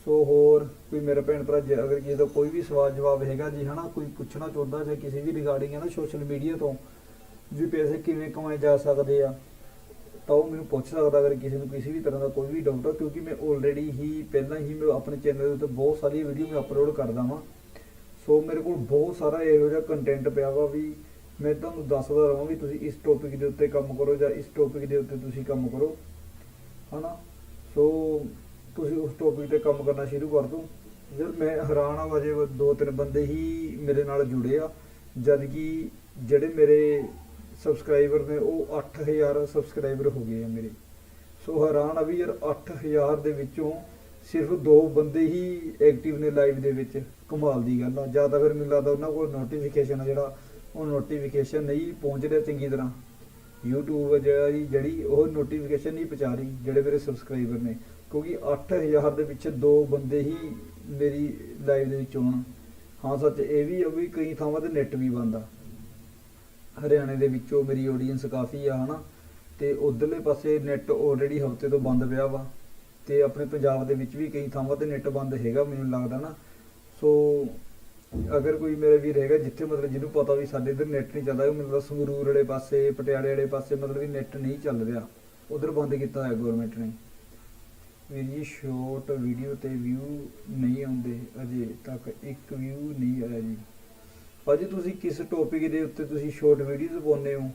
ਸੋ ਹੋਰ ਕੋਈ ਮੇਰਾ ਭੈਣ ਭਰਾ, ਜੇ ਅਗਰ ਕਿਸੇ ਦਾ ਕੋਈ ਵੀ ਸਵਾਲ ਜਵਾਬ ਹੈਗਾ ਜੀ, ਹਨਾ, ਕੋਈ ਪੁੱਛਣਾ ਚਾਹੁੰਦਾ ਜਾਂ ਕਿਸੇ ਵੀ ਰਿਗਾਰਡਿੰਗ ਹੈ ਨਾ ਸੋਸ਼ਲ ਮੀਡੀਆ ਤੋਂ, ਵੀ ਪੈਸੇ ਕਿਵੇਂ ਕਮਾਏ ਜਾ ਸਕਦੇ ਆ, ਤਾਂ ਉਹ ਮੈਨੂੰ ਪੁੱਛ ਸਕਦਾ ਅਗਰ ਕਿਸੇ ਨੂੰ ਕਿਸੇ ਵੀ ਤਰ੍ਹਾਂ ਦਾ ਕੋਈ ਵੀ ਡਾਊਟ ਆ, ਕਿਉਂਕਿ ਮੈਂ ਆਲਰੇਡੀ ਹੀ, ਪਹਿਲਾਂ ਹੀ ਮੈਂ ਆਪਣੇ ਚੈਨਲ ਦੇ ਉੱਤੇ ਬਹੁਤ ਸਾਰੀ ਵੀਡੀਓ ਮੈਂ ਅਪਲੋਡ ਕਰਦਾ ਵਾਂ। ਸੋ ਮੇਰੇ ਕੋਲ ਬਹੁਤ ਸਾਰਾ ਇਹੋ ਜਿਹਾ ਕੰਟੈਂਟ ਪਿਆ ਵਾ ਵੀ ਮੈਂ ਤੁਹਾਨੂੰ ਦੱਸਦਾ ਰਹਾਂ ਵੀ ਤੁਸੀਂ ਇਸ ਟੌਪਿਕ ਦੇ ਉੱਤੇ ਕੰਮ ਕਰੋ ਜਾਂ ਇਸ ਟੌਪਿਕ ਦੇ ਉੱਤੇ ਤੁਸੀਂ ਕੰਮ ਕਰੋ, ਹਨਾ। ਸੋ ਤੁਸੀਂ ਉਸ ਟੌਪਿਕ ਤੇ ਕੰਮ ਕਰਨਾ ਸ਼ੁਰੂ ਕਰ ਦਿਓ। ਯਾਰ ਮੈਂ ਹੈਰਾਨ ਆ, ਵਜੇ ਦੋ ਤਿੰਨ ਬੰਦੇ ਹੀ ਮੇਰੇ ਨਾਲ ਜੁੜੇ ਆ। ਜਦ ਕਿ ਜਿਹੜੇ ਮੇਰੇ ਸਬਸਕ੍ਰਾਈਬਰ ਨੇ, ਉਹ 8000 ਸਬਸਕ੍ਰਾਈਬਰ ਹੋ ਗਏ ਆ ਮੇਰੇ। ਸੋ ਹੈਰਾਨ ਆ ਵੀ ਯਾਰ 8000 ਦੇ ਵਿੱਚੋਂ ਸਿਰਫ ਦੋ ਬੰਦੇ ਹੀ ਐਕਟਿਵ ਨੇ ਲਾਈਵ ਦੇ ਵਿੱਚ। ਕਮਾਲ ਦੀ ਗੱਲ ਆ। ਜਾਂ ਤਾਂ ਫਿਰ ਮੈਨੂੰ ਲੱਗਦਾ ਉਹਨਾਂ ਕੋਲ ਨੋਟੀਫਿਕੇਸ਼ਨ ਆ ਜਿਹੜਾ, ਉਹ ਨੋਟੀਫਿਕੇਸ਼ਨ ਨਹੀਂ ਪਹੁੰਚ ਰਿਹਾ ਚੰਗੀ ਤਰ੍ਹਾਂ। YouTube ਜਿਹੜਾ ਜੀ, ਜਿਹੜੀ ਉਹ ਨੋਟੀਫਿਕੇਸ਼ਨ ਨਹੀਂ ਪਹੁੰਚਾ ਰਹੀ, ਜਿਹੜੇ ਮੇਰੇ ਸਬਸਕ੍ਰਾਈਬਰ ਨੇ। ਕਿਉਂਕਿ 8000 ਦੇ ਵਿੱਚ ਦੋ ਬੰਦੇ ਹੀ ਮੇਰੀ ਲਾਈਵ ਦੇ ਵਿੱਚ ਹੋਣ। ਹਾਂ, ਸੱਚ, ਇਹ ਵੀ ਆ ਵੀ ਕਈ ਥਾਵਾਂ ਤੇ ਨੈਟ ਵੀ ਬੰਦ ਆ। ਹਰਿਆਣੇ ਦੇ ਵਿੱਚੋਂ ਮੇਰੀ ਆਡੀਅנס ਕਾਫੀ ਆ, ਹਨਾ? ਤੇ ਉਧਰਲੇ ਪਾਸੇ ਨੈਟ ਆਲਰੇਡੀ ਹਫ਼ਤੇ ਤੋਂ ਬੰਦ ਪਿਆ ਵਾ। ਤੇ ਆਪਣੇ ਪੰਜਾਬ ਦੇ ਵਿੱਚ ਵੀ ਕਈ ਥਾਵਾਂ ਤੇ ਨੈਟ ਬੰਦ ਹੈਗਾ, ਮੈਨੂੰ ਲੱਗਦਾ ਨਾ। ਸੋ, ਅਗਰ ਕੋਈ ਮੇਰੇ ਵੀਰ ਹੈਗਾ ਜਿੱਥੇ ਮਤਲਬ ਜਿਹਨੂੰ ਪਤਾ ਵੀ ਸਾਡੇ ਇੱਧਰ ਨੈਟ ਨਹੀਂ ਚੱਲਦਾ ਮਤਲਬ ਸੰਗਰੂਰ ਵਾਲੇ ਪਾਸੇ, ਪਟਿਆਲੇ ਵਾਲੇ ਪਾਸੇ ਮਤਲਬ ਵੀ ਨੈਟ ਨਹੀਂ ਚੱਲ ਰਿਹਾ। ਉਧਰ ਬੰਦ ਕੀਤਾ ਹੋਇਆ ਗਵਰਨਮੈਂਟ ਨੇ। ਵੀਰ ਜੀ ਸ਼ਾਰਟ ਵੀਡੀਓ ਤੇ ਵਿਊ ਨਹੀਂ ਆਉਂਦੇ, ਅਜੇ ਤੱਕ ਇੱਕ ਵਿਊ ਨਹੀਂ ਆਇਆ ਜੀ। ਭਾਜੀ, ਤੁਸੀਂ ਕਿਸ ਟੌਪਿਕ ਦੇ ਉੱਤੇ ਤੁਸੀਂ ਸ਼ੋਰਟ ਵੀਡੀਓਜ਼ ਪਾਉਂਦੇ ਹੋ?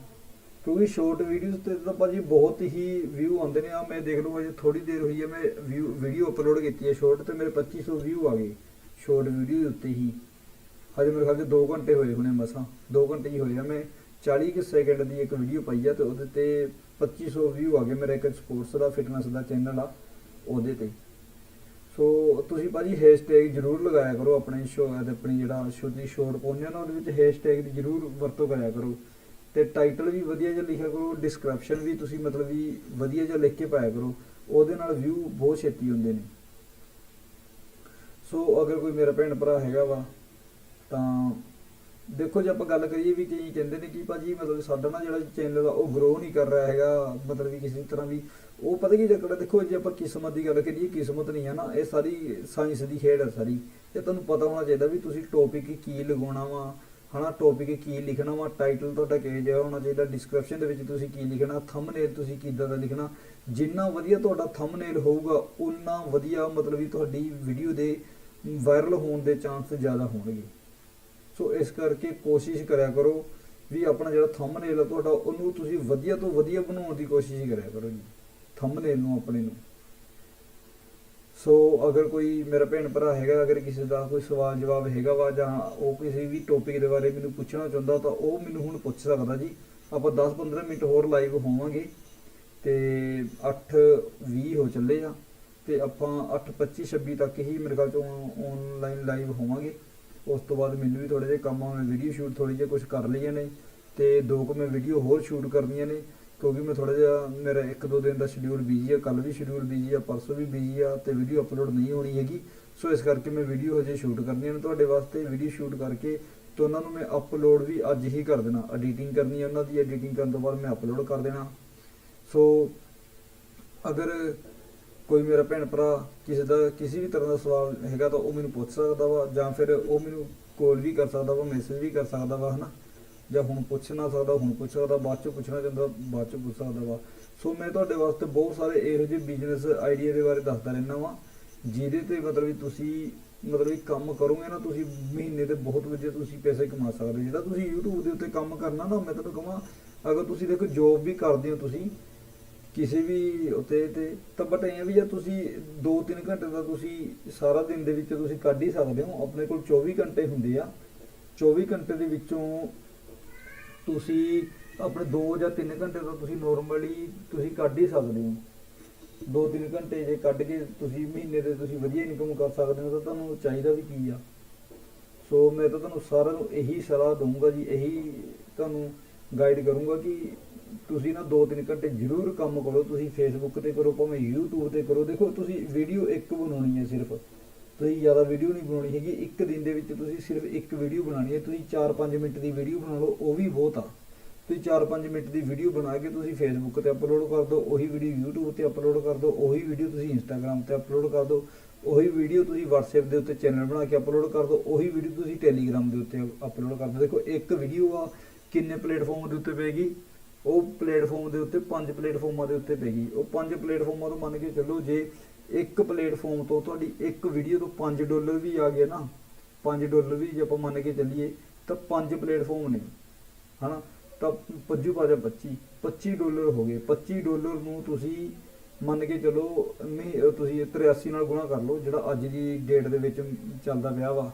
ਕਿਉਂਕਿ ਸ਼ੋਰਟ ਵੀਡੀਓਜ਼ ਤੇ ਤਾਂ ਭਾਜੀ ਬਹੁਤ ਹੀ ਵਿਊ ਆਉਂਦੇ ਨੇ। ਆ ਮੈਂ ਦੇਖ ਲਓ ਅਜੇ ਥੋੜੀ ਦੇਰ ਹੋਈ ਹੈ, ਮੈਂ ਵਿਊ ਵੀਡੀਓ ਅਪਲੋਡ ਕੀਤੀ ਹੈ ਸ਼ੋਰਟ ਤੇ, ਮੇਰੇ 2500 ਵਿਊ ਆ ਗਏ ਸ਼ੋਰਟ ਵੀਡੀਓ ਦੇ ਉੱਤੇ ਹੀ। ਹਜੇ ਮੇਰੇ ਖਿਆਲ ਚ 2 ਘੰਟੇ ਹੋਏ ਹੁਣੇ ਮਸਾਂ 2 ਘੰਟੇ ਹੀ ਹੋਏ ਆ। ਮੈਂ 40 ਕਿ ਸੈਕਿੰਡ ਦੀ ਇੱਕ ਵੀਡੀਓ ਪਾਈ ਆ ਤੇ ਉਹਦੇ ਤੇ 2500 ਵਿਊ ਆ ਗਏ। ਮੇਰਾ ਇੱਕ ਸਪੋਰਟਸ ਦਾ ਫਿਟਨੈਸ ਦਾ ਚੈਨਲ ਆ। ਉਹਦੇ ਤੇ। ਸੋ ਤੁਸੀਂ ਭਾਜੀ ਹੈਸ਼ਟੈਗ ਜ਼ਰੂਰ ਲਗਾਇਆ ਕਰੋ ਆਪਣੇ ਸ਼ੋ ਤੇ ਆਪਣੀ ਜਿਹੜਾ ਛੋਟੀ ਸ਼ੋਰ ਪਾਉਂਦੇ ਆ ਨਾ, ਉਹਦੇ ਵਿੱਚ ਹੈਸ਼ਟੈਗ ਦੀ ਜ਼ਰੂਰ ਵਰਤੋਂ ਕਰਿਆ ਕਰੋ। ਤੇ ਟਾਈਟਲ ਵੀ ਵਧੀਆ ਜਿਹਾ ਲਿਖਿਆ ਕਰੋ ਡਿਸਕ੍ਰਿਪਸ਼ਨ ਵੀ ਤੁਸੀਂ ਮਤਲਬ ਵੀ ਵਧੀਆ ਜਿਹਾ ਲਿਖ ਕੇ ਪਾਇਆ ਕਰੋ, ਉਹਦੇ ਨਾਲ ਵਿਊ ਬਹੁਤ ਛੇਤੀ ਹੁੰਦੇ ਨੇ। ਸੋ ਅਗਰ ਕੋਈ ਮੇਰਾ ਭੈਣ ਭਰਾ ਹੈਗਾ ਵਾ, ਤਾਂ ਦੇਖੋ ਜੇ ਆਪਾਂ ਗੱਲ ਕਰੀਏ ਵੀ ਕਈ ਕਹਿੰਦੇ ਨੇ ਕਿ ਭਾਜੀ ਮਤਲਬ ਸਾਡਾ ਨਾ ਜਿਹੜਾ ਚੈਨਲ ਆ, ਉਹ ਗਰੋ ਨਹੀਂ ਕਰ ਰਿਹਾ ਹੈਗਾ, ਮਤਲਬ ਵੀ ਕਿਸੇ ਤਰ੍ਹਾਂ ਵੀ ਉਹ ਪਤਾ ਕੀ ਚੱਕਰ ਦੇਖੋ ਜੇ ਆਪਾਂ ਕਿਸਮਤ ਦੀ ਗੱਲ ਕਰੀਏ, ਕਿਸਮਤ ਨਹੀਂ ਹੈ ਨਾ, ਇਹ ਸਾਰੀ ਸਾਇੰਸ ਦੀ ਖੇਡ ਹੈ ਸਾਰੀ। ਇਹ ਤੁਹਾਨੂੰ ਪਤਾ ਹੋਣਾ ਚਾਹੀਦਾ ਵੀ ਤੁਸੀਂ ਟੌਪਿਕ ਕੀ ਲਗਾਉਣਾ ਵਾ, ਹਨਾ? ਟੌਪਿਕ ਕੀ ਲਿਖਣਾ ਵਾ? ਟਾਈਟਲ ਤੁਹਾਡਾ ਕਿਹੋ ਜਿਹਾ ਹੋਣਾ ਚਾਹੀਦਾ? ਡਿਸਕ੍ਰਿਪਸ਼ਨ ਦੇ ਵਿੱਚ ਤੁਸੀਂ ਕੀ ਲਿਖਣਾ? ਥੰਬਨੇਲ ਤੁਸੀਂ ਕਿੱਦਾਂ ਦਾ ਲਿਖਣਾ? ਜਿੰਨਾ ਵਧੀਆ ਤੁਹਾਡਾ ਥੰਬਨੇਲ ਹੋਊਗਾ ਉਨਾ ਵਧੀਆ ਮਤਲਬ ਵੀ ਤੁਹਾਡੀ ਵੀਡੀਓ ਦੇ ਵਾਇਰਲ ਹੋਣ ਦੇ ਚਾਂਸ ਜ਼ਿਆਦਾ ਹੋਣਗੇ। ਸੋ ਇਸ ਕਰਕੇ ਕੋਸ਼ਿਸ਼ ਕਰਿਆ ਕਰੋ ਵੀ ਆਪਣਾ ਜਿਹੜਾ ਥੰਬਨੇਲ ਆ ਤੁਹਾਡਾ, ਉਹਨੂੰ ਤੁਸੀਂ ਵਧੀਆ ਤੋਂ ਵਧੀਆ ਬਣਾਉਣ ਦੀ ਕੋਸ਼ਿਸ਼ ਕਰਿਆ ਕਰੋ ਜੀ। ਥੰਬਨੇਲ ਨੂੰ ਆਪਣੇ ਨੂੰ। ਸੋ ਅਗਰ ਕੋਈ ਮੇਰਾ ਭੈਣ ਭਰਾ ਹੈਗਾ, ਅਗਰ ਕਿਸੇ ਦਾ ਕੋਈ ਸਵਾਲ ਜਵਾਬ ਹੈਗਾ ਵਾ ਜਾਂ ਉਹ ਕਿਸੇ ਵੀ ਟੌਪਿਕ ਦੇ ਬਾਰੇ ਮੈਨੂੰ ਪੁੱਛਣਾ ਚਾਹੁੰਦਾ ਤਾਂ ਉਹ ਮੈਨੂੰ ਹੁਣ ਪੁੱਛ ਸਕਦਾ ਜੀ। ਆਪਾਂ 10-15 ਮਿੰਟ ਹੋਰ ਲਾਈਵ ਹੋਵਾਂਗੇ ਤੇ 8:20 ਹੋ ਚੱਲੇ ਆ ਤੇ ਆਪਾਂ 8:25 26 ਤੱਕ ਹੀ ਮੇਰੇ ਖਿਆਲ ਚੋਂ ਆਨਲਾਈਨ ਲਾਈਵ ਹੋਵਾਂਗੇ। ਉਸ ਤੋਂ ਬਾਅਦ ਮੈਨੂੰ ਵੀ ਥੋੜੇ ਜਿਹੇ ਕੰਮ ਆ, ਮੈਂ ਵੀਡੀਓ ਸ਼ੂਟ ਥੋੜੀ ਜਿਹੀ ਕੁਝ ਕਰ ਲਈਆਂ ਨੇ ਤੇ ਦੋ ਕੁ ਮੈਂ ਵੀਡੀਓ ਹੋਰ ਸ਼ੂਟ ਕਰਨੀਆਂ ਨੇ। ਕਿਉਂਕਿ ਮੈਂ ਥੋੜਾ ਜਿਹਾ ਮੇਰਾ ਇੱਕ ਦੋ ਦਿਨ ਦਾ ਸ਼ਡਿਊਲ ਬਿਜ਼ੀ ਆ ਕੱਲ ਵੀ ਸ਼ਡਿਊਲ ਬਿਜ਼ੀ ਆ, ਪਰਸੋਂ ਵੀ ਬਿਜ਼ੀ ਆ ਤੇ ਵੀਡੀਓ ਅਪਲੋਡ ਨਹੀਂ ਹੋਣੀ ਹੈਗੀ। ਸੋ ਇਸ ਕਰਕੇ ਮੈਂ ਵੀਡੀਓ ਹਜੇ ਸ਼ੂਟ ਕਰਨੀਆਂ ਨੇ ਤੁਹਾਡੇ ਵਾਸਤੇ ਵੀਡੀਓ ਸ਼ੂਟ ਕਰਕੇ ਤੇ ਉਹਨਾਂ ਨੂੰ ਮੈਂ ਅਪਲੋਡ ਵੀ ਅੱਜ ਹੀ ਕਰ ਦੇਣਾ। ਐਡੀਟਿੰਗ ਕਰਨੀ ਹੈ ਉਹਨਾਂ ਦੀ ਐਡੀਟਿੰਗ ਕਰਨ ਤੋਂ ਬਾਅਦ ਮੈਂ ਅਪਲੋਡ ਕਰ ਦੇਣਾ। ਸੋ ਅਗਰ ਕੋਈ ਮੇਰਾ ਭੈਣ ਭਰਾ ਕਿਸੇ ਦਾ, ਕਿਸੇ ਵੀ ਤਰ੍ਹਾਂ ਦਾ ਸਵਾਲ ਹੈਗਾ ਤਾਂ ਉਹ ਮੈਨੂੰ ਪੁੱਛ ਸਕਦਾ ਵਾ ਜਾਂ ਫਿਰ ਉਹ ਮੈਨੂੰ ਕਾਲ ਵੀ ਕਰ ਸਕਦਾ ਵਾ ਮੈਸੇਜ ਵੀ ਕਰ ਸਕਦਾ ਵਾ, ਹਨਾ? ਜਾਂ ਹੁਣ ਪੁੱਛ ਨਾ ਸਕਦਾ, ਹੁਣ ਪੁੱਛ ਸਕਦਾ, ਬਾਅਦ ਚ ਪੁੱਛਣਾ ਚਾਹੁੰਦਾ, ਬਾਅਦ ਚ ਪੁੱਛ ਸਕਦਾ ਵਾ। ਸੋ ਮੈਂ ਤੁਹਾਡੇ ਵਾਸਤੇ ਬਹੁਤ ਸਾਰੇ ਇਹੋ ਜਿਹੇ ਬਿਜ਼ਨਸ ਆਈਡੀਆ ਦੇ ਬਾਰੇ ਦੱਸਦਾ ਰਹਿਣਾ ਵਾ, ਜਿਹਦੇ ਤੇ ਮਤਲਬ ਵੀ ਤੁਸੀਂ, ਮਤਲਬ ਵੀ ਕੰਮ ਕਰੋਗੇ ਨਾ, ਤੁਸੀਂ ਮਹੀਨੇ ਦੇ ਬਹੁਤ ਵਧੀਆ ਤੁਸੀਂ ਪੈਸੇ ਕਮਾ ਸਕਦੇ ਜਿਹੜਾ ਤੁਸੀਂ YouTube ਦੇ ਉੱਤੇ ਕੰਮ ਕਰਨਾ ਨਾ, ਮੈਂ ਤੁਹਾਨੂੰ ਕਹਾਂ, ਅਗਰ ਤੁਸੀਂ ਦੇਖੋ ਜੋਬ ਵੀ ਕਰਦੇ ਹੋ ਤੁਸੀਂ, ਕਿਸੇ ਵੀ ਉਤੇ ਤੇ, ਤਾਂ ਬਟ ਇਹ ਵੀ ਜੇ ਤੁਸੀਂ 2-3 ਘੰਟੇ ਦਾ ਤੁਸੀਂ ਸਾਰਾ ਦਿਨ ਦੇ ਵਿੱਚ ਤੁਸੀਂ ਕੱਢ ਹੀ ਸਕਦੇ ਹੋ। ਆਪਣੇ ਕੋਲ 24 ਘੰਟੇ ਹੁੰਦੇ ਆ। 24 ਘੰਟੇ ਦੇ ਵਿੱਚੋਂ ਤੁਸੀਂ ਆਪਣੇ 2 ਜਾਂ 3 ਘੰਟੇ ਤੋਂ ਤੁਸੀਂ ਨੋਰਮਲੀ ਤੁਸੀਂ ਕੱਢ ਹੀ ਸਕਦੇ ਹੋ। 2-3 ਘੰਟੇ ਜੇ ਕੱਢ ਕੇ ਤੁਸੀਂ ਮਹੀਨੇ ਦੇ ਤੁਸੀਂ ਵਧੀਆ ਇਨਕਮ ਕਰ ਸਕਦੇ ਹੋ ਤਾਂ ਤੁਹਾਨੂੰ ਚਾਹੀਦਾ ਵੀ ਕੀ ਆ। ਸੋ ਮੈਂ ਤਾਂ ਤੁਹਾਨੂੰ ਸਾਰਿਆਂ ਨੂੰ ਇਹੀ ਸਲਾਹ ਦਊਂਗਾ ਜੀ, ਇਹੀ ਤੁਹਾਨੂੰ ਗਾਈਡ ਕਰੂੰਗਾ ਕਿ ਤੁਸੀਂ ਨਾ 2-3 ਘੰਟੇ ਜ਼ਰੂਰ ਕੰਮ ਕਰੋ, ਤੁਸੀਂ ਫੇਸਬੁੱਕ ਤੇ ਕਰੋ, ਭਾਵੇਂ YouTube ਤੇ ਕਰੋ। ਦੇਖੋ, ਤੁਸੀਂ ਵੀਡੀਓ ਇੱਕ ਬਣਾਉਣੀ ਹੈ ਸਿਰਫ। ਤੁਸੀਂ ਜ਼ਿਆਦਾ ਵੀਡੀਓ ਨਹੀਂ ਬਣਾਉਣੀ ਹੈਗੀ। ਇੱਕ ਦਿਨ ਦੇ ਵਿੱਚ ਤੁਸੀਂ ਸਿਰਫ ਇੱਕ ਵੀਡੀਓ ਬਣਾਉਣੀ ਹੈ। ਤੁਸੀਂ 4-5 ਮਿੰਟ ਦੀ ਵੀਡੀਓ ਬਣਾ ਲਓ, ਉਹ ਵੀ ਬਹੁਤ ਆ। ਤੁਸੀਂ 4-5 ਮਿੰਟ ਦੀ ਵੀਡੀਓ ਬਣਾ ਕੇ ਤੁਸੀਂ ਫੇਸਬੁੱਕ ਤੇ ਅਪਲੋਡ ਕਰ ਦਿਓ, ਉਹੀ ਵੀਡੀਓ YouTube ਤੇ ਅਪਲੋਡ ਕਰ ਦਿਓ, ਉਹੀ ਵੀਡੀਓ ਤੁਸੀਂ Instagram ਤੇ ਅਪਲੋਡ ਕਰ ਦਿਓ, ਉਹੀ ਵੀਡੀਓ ਤੁਸੀਂ WhatsApp ਦੇ ਉੱਤੇ ਚੈਨਲ ਬਣਾ ਕੇ ਅਪਲੋਡ ਕਰ ਦਿਓ, ਉਹੀ ਵੀਡੀਓ ਤੁਸੀਂ Telegram ਦੇ ਉੱਤੇ ਅਪਲੋਡ ਕਰ ਦਿਓ। ਦੇਖੋ, ਇੱਕ ਵੀਡੀਓ ਆ, ਕਿੰਨੇ ਪਲੇਟਫਾਰਮ ਦੇ ਉੱਤੇ ਪੈਗੀ ਉਹ ਪਲੇਟਫਾਰਮ ਦੇ ਉੱਤੇ ਪੰਜ ਪਲੇਟਫਾਰਮਾਂ ਦੇ ਉੱਤੇ ਪੈਗੀ ਉਹ ਪੰਜ ਪਲੇਟਫਾਰਮਾਂ ਤੋਂ ਮੰਨ ਕੇ ਚੱਲੋ ਜੇ ਇੱਕ ਪਲੇਟਫਾਰਮ ਤੋਂ ਤੁਹਾਡੀ ਇੱਕ ਵੀਡੀਓ ਤੋਂ 5 ਡਾਲਰ ਵੀ ਆ ਗਏ ਨਾ 5 ਡਾਲਰ ਵੀ ਜੇ ਆਪਾਂ ਮੰਨ ਕੇ ਚੱਲੀਏ, ਤਾਂ ਪੰਜ ਪਲੇਟਫਾਰਮ ਨੇ, ਹਨਾ? ਤਾਂ ਪੱਜੂ ਪਾਜਾ 25 25 ਡਾਲਰ ਹੋ ਗਏ। 25 ਡਾਲਰ ਨੂੰ ਤੁਸੀਂ ਮੰਨ ਕੇ ਚਲੋ ਨਹੀਂ ਤੁਸੀਂ 83 ਨਾਲ ਗੁਣਾ ਕਰ ਲਓ, ਜਿਹੜਾ ਅੱਜ ਦੀ ਡੇਟ ਦੇ ਵਿੱਚ ਚੱਲਦਾ ਪਿਆ ਵਾ।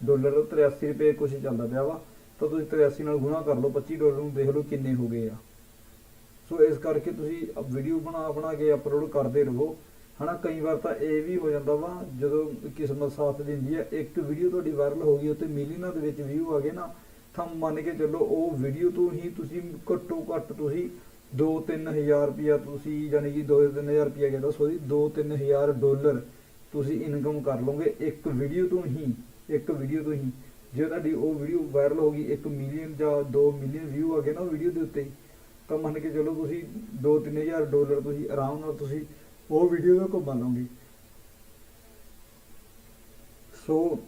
ਡਾਲਰ 83 ਰੁਪਏ ਕੁਛ ਚੱਲਦਾ ਪਿਆ ਵਾ, ਤਾਂ ਤੁਸੀਂ 83 ਨਾਲ ਗੁਣਾ ਕਰ ਲਓ 25 ਡਾਲਰ ਨੂੰ ਦੇਖ ਲਓ ਕਿੰਨੇ ਹੋ ਗਏ ਆ। ਸੋ ਇਸ ਕਰਕੇ ਤੁਸੀਂ ਵੀਡੀਓ ਬਣਾ ਬਣਾ ਕੇ ਅਪਲੋਡ ਕਰਦੇ ਰਹੋ। ਹਨਾ, ਕਈ ਵਾਰ ਤਾਂ ਇਹ ਵੀ ਹੋ ਜਾਂਦਾ ਵਾ, ਜਦੋਂ ਕਿਸਮਤ ਸਾਥ ਦਿੰਦੀ ਹੈ, ਇੱਕ ਵੀਡੀਓ ਤੁਹਾਡੀ ਵਾਇਰਲ ਹੋ ਗਈ ਉੱਤੇ ਮਿਲੀਅਨਾਂ ਦੇ ਵਿੱਚ ਵਿਊ ਆ ਗਏ ਨਾ, ਤਾਂ ਮੰਨ ਕੇ ਚੱਲੋ ਉਹ ਵੀਡੀਓ ਤੋਂ ਹੀ ਤੁਸੀਂ ਘੱਟੋ ਘੱਟ ਤੁਸੀਂ 2-3000 ਰੁਪਿਆ ਤੁਸੀਂ ਯਾਨੀ ਕਿ 2-3000 ਰੁਪਿਆ ਕਹਿੰਦਾ ਸੋਰੀ 2-3000 ਡਾਲਰ ਤੁਸੀਂ ਇਨਕਮ ਕਰ ਲਓਗੇ ਇੱਕ ਵੀਡੀਓ ਤੋਂ ਹੀ, ਇੱਕ ਵੀਡੀਓ ਤੋਂ ਹੀ। ਜੇ ਤੁਹਾਡੀ ਉਹ ਵੀਡੀਓ ਵਾਇਰਲ ਹੋ ਗਈ 1 ਮਿਲੀਅਨ ਜਾਂ 2 ਮਿਲੀਅਨ ਵਿਊ ਆ ਗਏ ਨਾ ਉਹ ਵੀਡੀਓ ਦੇ ਉੱਤੇ, ਤਾਂ ਮੰਨ ਕੇ ਚਲੋ ਤੁਸੀਂ 2-3000 ਡਾਲਰ ਤੁਸੀਂ ਆਰਾਮ ਨਾਲ ਤੁਸੀਂ ਉਹ ਵੀਡੀਓ ਦਾ ਕਮਾ ਲਓਗੇ ਸੋ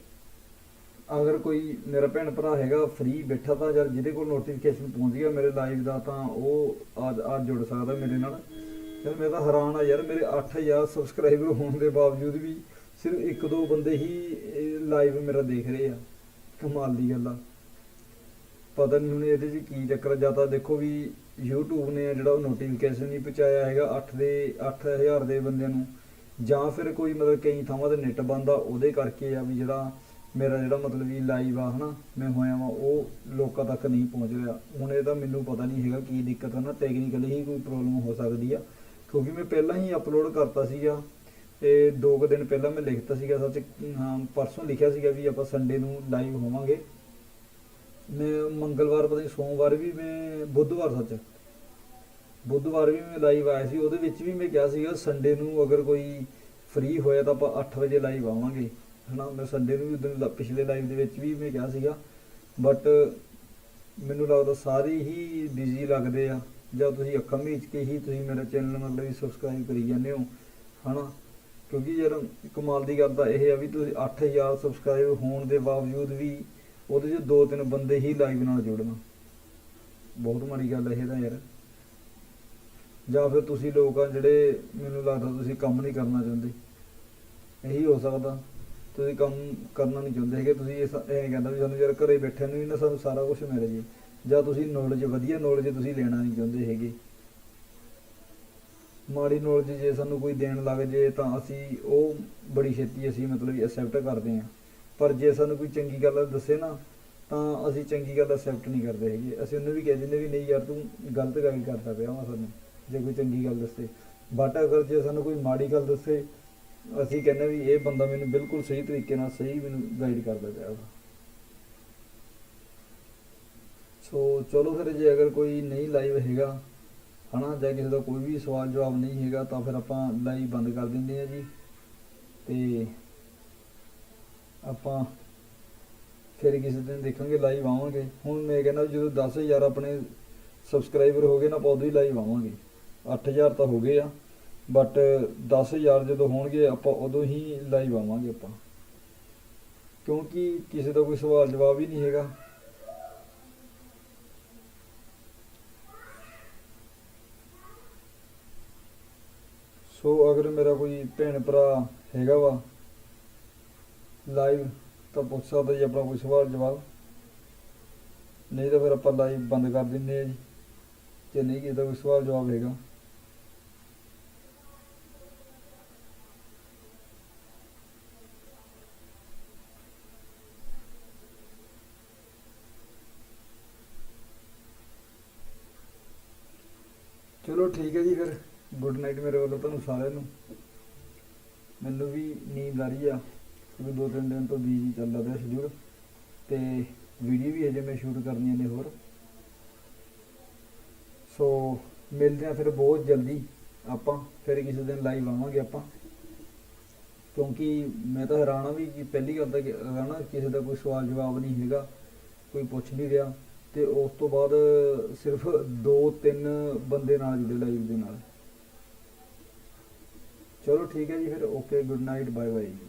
ਅਗਰ ਕੋਈ ਮੇਰਾ ਭੈਣ ਭਰਾ ਹੈਗਾ ਫ੍ਰੀ ਬੈਠਾ ਤਾਂ ਯਾਰ ਜਿਹਦੇ ਕੋਲ ਨੋਟੀਫਿਕੇਸ਼ਨ ਪਹੁੰਚ ਗਿਆ ਮੇਰੇ ਲਾਈਵ ਦਾ ਤਾਂ ਉਹ ਅੱਜ ਅੱਜ ਜੁੜ ਸਕਦਾ ਮੇਰੇ ਨਾਲ। ਯਾਰ ਮੈਂ ਤਾਂ ਹੈਰਾਨ ਆ ਯਾਰ ਮੇਰੇ 8000 ਸਬਸਕ੍ਰਾਈਬਰ ਹੋਣ ਦੇ ਬਾਵਜੂਦ ਵੀ ਸਿਰਫ ਇੱਕ ਦੋ ਬੰਦੇ ਹੀ ਲਾਈਵ ਮੇਰਾ ਦੇਖ ਰਹੇ ਆ। ਕਮਾਲ ਦੀ ਗੱਲ ਆ। ਪਤਾ ਨਹੀਂ ਹੁਣ ਇਹਦੇ 'ਚ ਕੀ ਚੱਕਰ ਆ, ਜਾਂ ਦੇਖੋ ਵੀ YouTube ਨੇ ਜਿਹੜਾ ਉਹ ਨੋਟੀਫਿਕੇਸ਼ਨ ਨਹੀਂ ਪਹੁੰਚਾਇਆ ਹੈਗਾ 8 ਦੇ 8000 ਦੇ ਬੰਦਿਆਂ ਨੂੰ, ਜਾਂ ਫਿਰ ਕੋਈ ਮਤਲਬ ਕਈ ਥਾਵਾਂ ਤੇ ਨੈਟ ਬੰਦ ਆ, ਉਹਦੇ ਕਰਕੇ ਆ ਵੀ ਜਿਹੜਾ ਮੇਰਾ ਜਿਹੜਾ ਮਤਲਬ ਵੀ ਲਾਈਵ ਆ ਹਨਾ, ਮੈਂ ਹੋਇਆ ਵਾਂ, ਉਹ ਲੋਕਾਂ ਤੱਕ ਨਹੀਂ ਪਹੁੰਚ ਰਿਹਾ। ਹੁਣ ਇਹ ਤਾਂ ਮੈਨੂੰ ਪਤਾ ਨਹੀਂ ਹੈਗਾ ਕੀ ਦਿੱਕਤ ਹੈ ਨਾ ਟੈਕਨੀਕਲੀ ਹੀ ਕੋਈ ਪ੍ਰੋਬਲਮ ਹੋ ਸਕਦੀ ਆ, ਕਿਉਂਕਿ ਮੈਂ ਪਹਿਲਾਂ ਹੀ ਅਪਲੋਡ ਕਰਤਾ ਸੀਗਾ, ਤੇ ਦੋ ਕੁ ਦਿਨ ਪਹਿਲਾਂ ਮੈਂ ਲਿਖਤਾ ਸੀਗਾ ਸੱਚ ਹਾਂ ਪਰਸੋਂ ਲਿਖਿਆ ਸੀਗਾ ਵੀ ਆਪਾਂ ਸੰਡੇ ਨੂੰ ਲਾਈਵ ਹੋਵਾਂਗੇ। ਮੈਂ ਮੰਗਲਵਾਰ ਪਤਾ ਨਹੀਂ ਸੋਮਵਾਰ ਵੀ ਮੈਂ, ਬੁੱਧਵਾਰ ਸੱਚ। ਬੁੱਧਵਾਰ ਵੀ ਮੈਂ ਲਾਈਵ ਆਇਆ ਸੀ, ਉਹਦੇ ਵਿੱਚ ਵੀ ਮੈਂ ਕਿਹਾ ਸੀਗਾ ਸੰਡੇ ਨੂੰ ਅਗਰ ਕੋਈ ਫ੍ਰੀ ਹੋਇਆ ਤਾਂ ਆਪਾਂ 8 ਵਜੇ ਲਾਈਵ ਆਵਾਂਗੇ। ਹਨਾ, ਮੈਂ ਸੰਡੇ ਨੂੰ ਵੀ ਉਦੋਂ ਪਿਛਲੇ ਲਾਈਵ ਦੇ ਵਿੱਚ ਵੀ ਮੈਂ ਕਿਹਾ ਸੀਗਾ। ਬਟ ਮੈਨੂੰ ਲੱਗਦਾ ਸਾਰੇ ਹੀ ਬਿਜ਼ੀ ਲੱਗਦੇ ਆ, ਜਾਂ ਤੁਸੀਂ ਅੱਖਾਂ ਮੀਚ ਕੇ ਹੀ ਤੁਸੀਂ ਮੇਰਾ ਚੈਨਲ ਮਤਲਬ ਵੀ ਸਬਸਕ੍ਰਾਈਬ ਕਰੀ ਜਾਂਦੇ ਹੋ। ਹਨਾ, ਕਿਉਂਕਿ ਯਾਰ ਕਮਾਲ ਦੀ ਗੱਲ ਤਾਂ ਇਹ ਆ ਵੀ ਤੁਸੀਂ 8000 ਸਬਸਕ੍ਰਾਈਬ ਹੋਣ ਦੇ ਬਾਵਜੂਦ ਵੀ ਉਹਦੇ 'ਚ ਦੋ ਤਿੰਨ ਬੰਦੇ ਹੀ ਲਾਈਵ ਨਾਲ ਜੁੜਨ। ਬਹੁਤ ਮਾੜੀ ਗੱਲ ਇਹ ਤਾਂ ਯਾਰ। ਜਾਂ ਫਿਰ ਤੁਸੀਂ ਲੋਕ ਆ ਜਿਹੜੇ ਮੈਨੂੰ ਲੱਗਦਾ ਤੁਸੀਂ ਕੰਮ ਨਹੀਂ ਕਰਨਾ ਚਾਹੁੰਦੇ। ਇਹੀ ਹੋ ਸਕਦਾ। ਤੁਸੀਂ ਕੰਮ ਕਰਨਾ ਨਹੀਂ ਚਾਹੁੰਦੇ ਹੈਗੇ। ਤੁਸੀਂ ਇਹ ਇਹ ਕਹਿੰਦਾ ਵੀ ਸਾਨੂੰ ਯਾਰ ਘਰੇ ਬੈਠੇ ਨੂੰ ਹੀ ਨਾ ਸਾਨੂੰ ਸਾਰਾ ਕੁਝ ਮਿਲ ਜੇ। ਜਾਂ ਤੁਸੀਂ ਨੌਲੇਜ ਵਧੀਆ ਨੌਲੇਜ ਤੁਸੀਂ ਲੈਣਾ ਨਹੀਂ ਚਾਹੁੰਦੇ ਹੈਗੇ। ਮਾੜੀ ਨੌਲੇਜ ਜੇ ਸਾਨੂੰ ਕੋਈ ਦੇਣ ਲੱਗ ਜੇ ਤਾਂ ਅਸੀਂ ਉਹ ਬੜੀ ਛੇਤੀ ਅਸੀਂ ਮਤਲਬ ਐਕਸੈਪਟ ਕਰਦੇ ਹਾਂ। ਪਰ ਜੇ ਸਾਨੂੰ ਕੋਈ ਚੰਗੀ ਗੱਲ ਦੱਸੇ ਨਾ, ਤਾਂ ਅਸੀਂ ਚੰਗੀ ਗੱਲ ਐਕਸੈਪਟ ਨਹੀਂ ਕਰਦੇ ਹੈਗੇ। ਅਸੀਂ ਉਹਨੂੰ ਵੀ ਕਹਿ ਦਿੰਦੇ ਵੀ ਨਹੀਂ ਯਾਰ ਤੂੰ ਗਲਤ ਗੱਲ ਕਰਦਾ ਪਿਆ ਵਾ ਸਾਨੂੰ, ਜੇ ਕੋਈ ਚੰਗੀ ਗੱਲ ਦੱਸੇ। ਬਟ ਅਗਰ ਜੇ ਸਾਨੂੰ ਕੋਈ ਮਾੜੀ ਗੱਲ ਦੱਸੇ, ਅਸੀਂ ਕਹਿੰਦੇ ਵੀ ਇਹ ਬੰਦਾ ਮੈਨੂੰ ਬਿਲਕੁਲ ਸਹੀ ਤਰੀਕੇ ਨਾਲ ਸਹੀ ਮੈਨੂੰ ਗਾਈਡ ਕਰਦਾ ਪਿਆ ਵਾ। ਸੋ ਚਲੋ ਫਿਰ ਜੇ ਅਗਰ ਕੋਈ ਨਹੀਂ ਲਾਈਵ ਹੈਗਾ, ਹਨਾ, ਜਾਂ ਕਿਸੇ ਦਾ ਕੋਈ ਵੀ ਸਵਾਲ ਜਵਾਬ ਨਹੀਂ ਹੈਗਾ, ਤਾਂ ਫਿਰ ਆਪਾਂ ਲਾਈਵ ਬੰਦ ਕਰ ਦਿੰਦੇ ਆ ਜੀ। ਤੇ ਆਪਾਂ ਫਿਰ ਕਿਸੇ ਦਿਨ ਦੇਖਾਂਗੇ ਲਾਈਵ ਆਵਾਂਗੇ। ਹੁਣ ਮੈਂ ਕਹਿੰਦਾ ਵੀ ਜਦੋਂ 10000 ਆਪਣੇ ਸਬਸਕ੍ਰਾਈਬਰ ਹੋ ਗਏ ਨਾ, ਆਪਾਂ ਉਦੋਂ ਹੀ ਲਾਈਵ ਆਵਾਂਗੇ। 8000 ਤਾਂ ਹੋ ਗਏ ਆ ਬਟ 10000 ਜਦੋਂ ਹੋਣਗੇ, ਆਪਾਂ ਉਦੋਂ ਹੀ ਲਾਈਵ ਆਵਾਂਗੇ ਆਪਾਂ। ਕਿਉਂਕਿ ਕਿਸੇ ਦਾ ਕੋਈ ਸਵਾਲ ਜਵਾਬ ਹੀ ਨਹੀਂ ਹੈਗਾ। ਸੋ ਅਗਰ ਮੇਰਾ ਕੋਈ ਭੈਣ ਭਰਾ ਹੈਗਾ ਵਾ ਲਾਈਵ ਤਾਂ ਪੁੱਛ ਸਕਦਾ ਜੀ ਆਪਣਾ ਕੋਈ ਸਵਾਲ, ਜਵਾਬ। ਨਹੀਂ ਤਾਂ ਫਿਰ ਆਪਾਂ ਲਾਈਵ ਬੰਦ ਕਰ ਦਿੰਦੇ ਆ ਜੀ। ਜੇ ਨਹੀਂ ਕਿਸੇ ਕੋਈ ਸਵਾਲ, ਜਵਾਬ ਹੈਗਾ। ਚਲੋ ਠੀਕ ਹੈ ਜੀ ਫਿਰ। ਗੁੱਡ ਨਾਈਟ ਮੇਰੇ ਵੱਲੋਂ ਤੁਹਾਨੂੰ ਸਾਰਿਆਂ ਨੂੰ। ਮੈਨੂੰ ਵੀ ਨੀਂਦ ਆ ਰਹੀ ਆ। ਕਿਉਂਕਿ ਦੋ ਤਿੰਨ ਦਿਨ ਤੋਂ ਬਿਜ਼ੀ ਚੱਲਦਾ ਪਿਆ ਸ਼ਡਿਊਲ ਤੇ ਵੀਡੀਓ ਵੀ ਅਜੇ ਮੈਂ ਸ਼ੂਟ ਕਰਨੀਆਂ ਨੇ ਹੋਰ ਸੋ ਮਿਲਦੇ ਆ ਫਿਰ ਬਹੁਤ ਜਲਦੀ ਆਪਾਂ, ਫਿਰ ਕਿਸੇ ਦਿਨ ਲਾਈਵ ਆਵਾਂਗੇ ਆਪਾਂ। ਕਿਉਂਕਿ ਮੈਂ ਤਾਂ ਹੈਰਾਨ ਆ ਵੀ ਕਿ ਪਹਿਲੀ ਗੱਲ ਤਾਂ ਕਿ ਹਨਾ, ਕਿਸੇ ਦਾ ਕੋਈ ਸਵਾਲ ਜਵਾਬ ਨਹੀਂ ਹੈਗਾ, ਕੋਈ ਪੁੱਛ ਨਹੀਂ ਰਿਹਾ। ਤੇ ਉਸ ਤੋਂ ਬਾਅਦ ਸਿਰਫ 2-3 ਬੰਦੇ ਨਾਲ ਜੁੜੇ ਲਾਈਵ ਦੇ ਨਾਲ। ਚਲੋ ਠੀਕ ਹੈ ਜੀ, ਫਿਰ okay good night bye bye ਜੀ